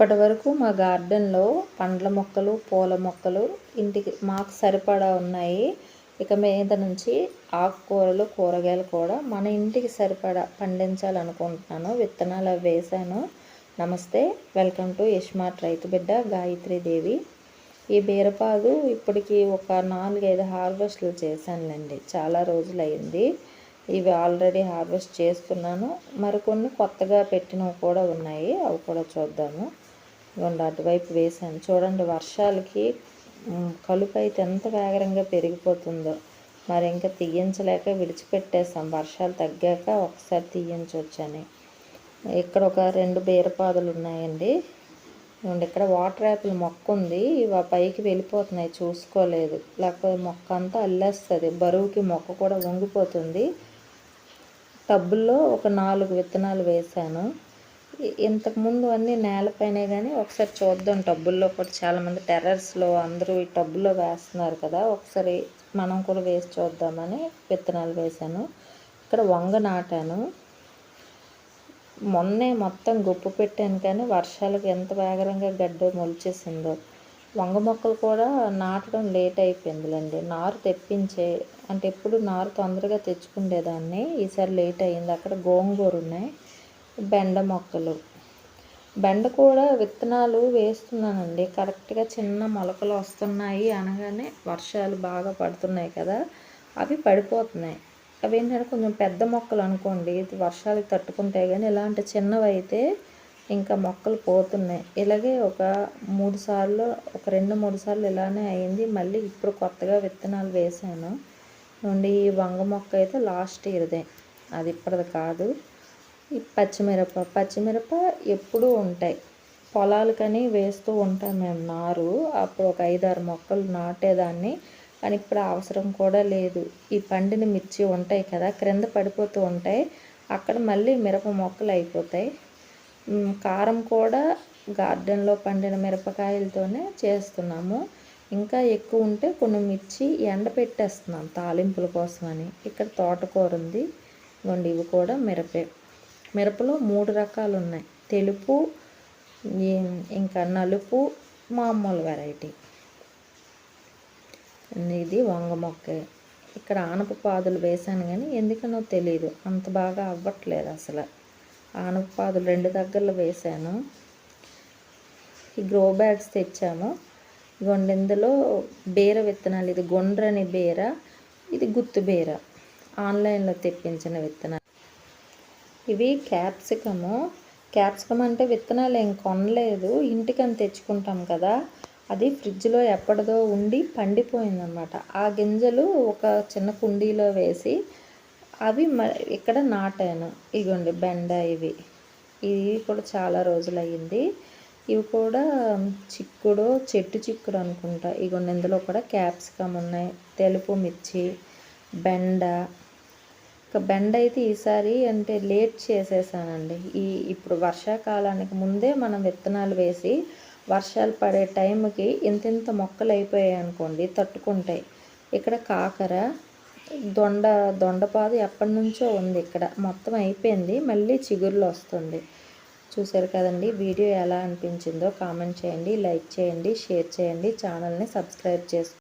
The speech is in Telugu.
ఇప్పటి వరకు మా గార్డెన్లో పండ్ల మొక్కలు పూల మొక్కలు ఇంటికి మాకు సరిపడా ఉన్నాయి. ఇక మీద నుంచి ఆకుకూరలు కూరగాయలు కూడా మన ఇంటికి సరిపడా పండించాలనుకుంటున్నాను. విత్తనాలు అవి వేశాను. నమస్తే. వెల్కమ్ టు యష్మార్ట్ రైతు బిడ్డ గాయత్రీదేవి ఈ బీరపాదు ఇప్పటికి ఒక నాలుగైదు హార్వెస్ట్లు చేశానులేండి. చాలా రోజులు అయింది ఇవి ఆల్రెడీ హార్వెస్ట్ చేస్తున్నాను. మరికొన్ని కొత్తగా పెట్టినవి కూడా ఉన్నాయి. అవి కూడా చూద్దాము. ఇవ్వండి అటువైపు వేసాను చూడండి వర్షాలకి కలుపు అయితే ఎంత వేగరంగా పెరిగిపోతుందో. మరి ఇంకా తీయించలేక విడిచిపెట్టేస్తాం వర్షాలు తగ్గాక ఒకసారి తీయించవచ్చని ఇక్కడ ఒక రెండు బీరపాదులు ఉన్నాయండి. ఇవ్వండి ఇక్కడ వాటర్ యాపిల్ మొక్క ఉంది. ఇవి పైకి వెళ్ళిపోతున్నాయి చూసుకోలేదు. లేకపోతే మొక్క అంతా అల్లేస్తుంది. బరువుకి మొక్క కూడా వంగిపోతుంది. టబ్బుల్లో ఒక నాలుగు విత్తనాలు వేశాను. ఇంతకుముందు అన్నీ నేలపైనే కానీ ఒకసారి చూద్దాం. టబ్బుల్లో కూడా చాలామంది టెర్రర్స్లో అందరూ ఈ టబ్బుల్లో వేస్తున్నారు కదా ఒకసారి మనం కూడా వేసి చూద్దామని విత్తనాలు వేశాను. ఇక్కడ వంగ నాటాను. మొన్నే మొత్తం గుప్పు పెట్టాను కానీ వర్షాలకు ఎంత వేగరంగా గడ్డ మొలిచేసిందో. వంగ మొక్కలు కూడా నాటడం లేట్ అయిపోయిందిలేండి. నారు తెప్పించే అంటే ఎప్పుడు నారు తొందరగా తెచ్చుకుండేదాన్ని ఈసారి లేట్ అయింది. అక్కడ గోంగూర ఉన్నాయి. బెండ మొక్కలు. బెండ కూడా విత్తనాలు వేస్తున్నానండి. కరెక్ట్గా చిన్న మొలకలు వస్తున్నాయి అనగానే వర్షాలు బాగా పడుతున్నాయి కదా అవి పడిపోతున్నాయి. అవి ఏంటంటే కొంచెం పెద్ద మొక్కలు అనుకోండి వర్షాలు తట్టుకుంటాయి కానీ ఇలాంటి చిన్నవి అయితే ఇంకా మొక్కలు పోతున్నాయి. ఇలాగే ఒక మూడు సార్లు ఒక రెండు మూడు సార్లు ఇలానే అయింది. మళ్ళీ ఇప్పుడు కొత్తగా విత్తనాలు వేసాను నుండి ఈ వంగ మొక్క అయితే లాస్ట్ ఇయర్దే. అది ఇప్పటిది కాదు. ఈ పచ్చిమిరప పచ్చిమిరప ఎప్పుడూ ఉంటాయి. పొలాలకని వేస్తూ ఉంటాం మేము నారు. అప్పుడు ఒక ఐదారు మొక్కలు నాటేదాన్ని. కానీ ఇప్పుడు అవసరం కూడా లేదు. ఈ పండిన మిర్చి ఉంటాయి కదా క్రింద పడిపోతూ ఉంటాయి. అక్కడ మళ్ళీ మిరప మొక్కలు అయిపోతాయి. కారం కూడా గార్డెన్లో పండిన మిరపకాయలతోనే చేస్తున్నాము. ఇంకా ఎక్కువ ఉంటే కొన్ని మిర్చి ఎండ పెట్టేస్తున్నాం తాలింపుల కోసమని. ఇక్కడ తోటకూర ఉంది. ఇవి కూడా మిరపే. మిరపలో మూడు రకాలు ఉన్నాయి తెలుపు ఇంకా నలుపు మామూలు వెరైటీ ఇది వంగ మొక్క. ఇక్కడ ఆనప పాదులు వేశాను కానీ ఎందుకనో తెలియదు అంత బాగా అవ్వట్లేదు అసలు. ఆనపాదులు రెండు దగ్గరలో వేసాను ఈ గ్రో బ్యాగ్స్ తెచ్చాము. గొండెందులో బీర విత్తనాలు. ఇది గొండ్రని బీర ఇది గుత్తు బీర. ఆన్లైన్లో తెప్పించిన విత్తనాలు. ఇవి క్యాప్సికము. క్యాప్సికమ్ అంటే విత్తనాలు ఏం కొనలేదు. ఇంటికని తెచ్చుకుంటాం కదా. అది ఫ్రిడ్జ్లో ఎప్పటిదో ఉండి పండిపోయిందనమాట ఆ గింజలు ఒక చిన్న కుండీలో వేసి అవి ఇక్కడ నాటాను. ఇగోండి బెండ ఇవి. ఇవి కూడా చాలా రోజులు అయ్యింది ఇవి కూడా చిక్కుడు చెట్టు చిక్కుడు అనుకుంటా. ఇగోండి ఇందులో కూడా క్యాప్సికమ్ ఉన్నాయి. తెలుపు మిర్చి బెండ ఇక బెండ్ అయితే ఈసారి అంటే లేట్ చేసేసానండి. ఈ ఇప్పుడు వర్షాకాలానికి ముందే మనం విత్తనాలు వేసి వర్షాలు పడే టైంకి ఇంత ఇంత మొక్కలు అయిపోయాయి అనుకోండి తట్టుకుంటాయి. ఇక్కడ కాకర దొండ దొండపాదు ఎప్పటి నుంచో ఉంది ఇక్కడ. మొత్తం అయిపోయింది మళ్ళీ చిగుర్లు వస్తుంది. చూసారు కదండి వీడియో ఎలా అనిపించిందో కామెంట్ చేయండి లైక్ చేయండి షేర్ చేయండి ఛానల్ని సబ్స్క్రైబ్ చేసుకోండి.